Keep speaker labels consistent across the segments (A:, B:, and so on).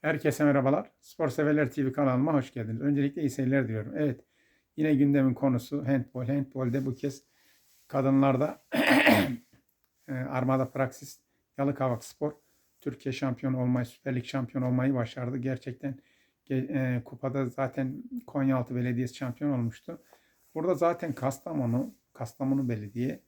A: Herkese merhabalar. Spor Severler TV kanalıma hoş geldiniz. Öncelikle iyi seyirler diliyorum. Evet, yine gündemin konusu handball. Handball'de bu kez kadınlarda e, Armada Praksis Yalıkavak Spor Türkiye şampiyonu olmayı, Süper Lig şampiyonu olmayı başardı. Gerçekten ge- e, kupada zaten Konyaaltı Belediyesi şampiyon olmuştu. Burada zaten Kastamonu, Kastamonu Belediye,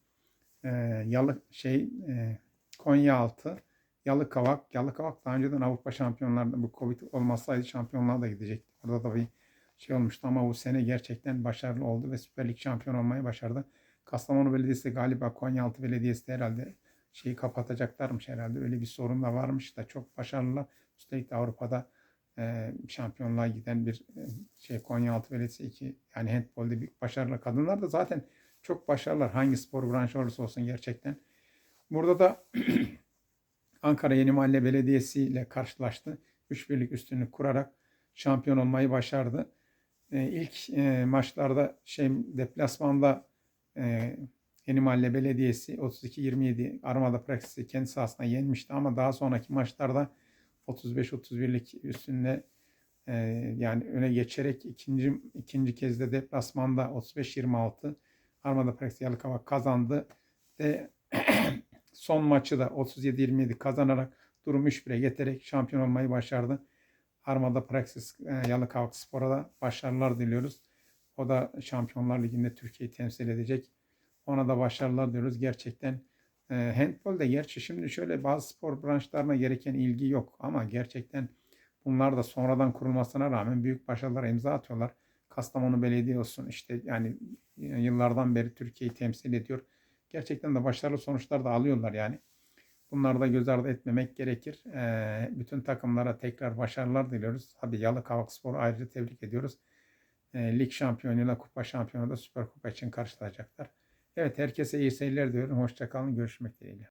A: e, Yalı şey e, Konyaaltı, Yalıkavak. Yalıkavak daha önceden Avrupa şampiyonlarında bu Covid olmasaydı şampiyonluğa da gidecekti. Orada da bir şey olmuştu ama bu sene gerçekten başarılı oldu ve Süper Lig şampiyon olmayı başardı. Kastamonu Belediyesi galiba Konyaaltı Belediyesi de herhalde şeyi kapatacaklarmış herhalde. Öyle bir sorun da varmış da çok başarılılar. Üstelik de Avrupa'da e, şampiyonluğa giden bir e, şey Konyaaltı Belediyesi iki yani handbolde bir başarılı. Kadınlar da zaten çok başarılılar. Hangi spor branşı olursa olsun gerçekten. Burada da Ankara Yeni Mahalle Belediyesi ile karşılaştı. Üç birlik üstünlük kurarak şampiyon olmayı başardı. E, ilk e, maçlarda şey deplasmanda e, Yeni Mahalle Belediyesi 32-27 Armada Praksis'i kendi sahasına yenmişti ama daha sonraki maçlarda 35-31'lik üstünde e, yani öne geçerek ikinci ikinci kez de deplasmanda 35-26 Armada Praksis Yalıkavak kazandı ve son maçı da 37-27 kazanarak durum 3-1'e getirerek şampiyon olmayı başardı. Armada Praxis e, Yalıkavak Spor'a da başarılar diliyoruz. O da Şampiyonlar Ligi'nde Türkiye'yi temsil edecek. Ona da başarılar diliyoruz. Gerçekten e, handbolde gerçi şimdi şöyle bazı spor branşlarına gereken ilgi yok ama gerçekten bunlar da sonradan kurulmasına rağmen büyük başarılara imza atıyorlar. Kastamonu Belediye olsun işte yani yıllardan beri Türkiye'yi temsil ediyor. Gerçekten de başarılı sonuçlar da alıyorlar yani. Bunları da göz ardı etmemek gerekir. Ee, bütün takımlara tekrar başarılar diliyoruz. Tabii Yalıkavak Spor'u ayrıca tebrik ediyoruz. Ee, lig şampiyonuyla kupa şampiyonu da Süper Kupa için karşılayacaklar. Evet herkese iyi seyirler diyorum. Hoşçakalın. Görüşmek dileğiyle.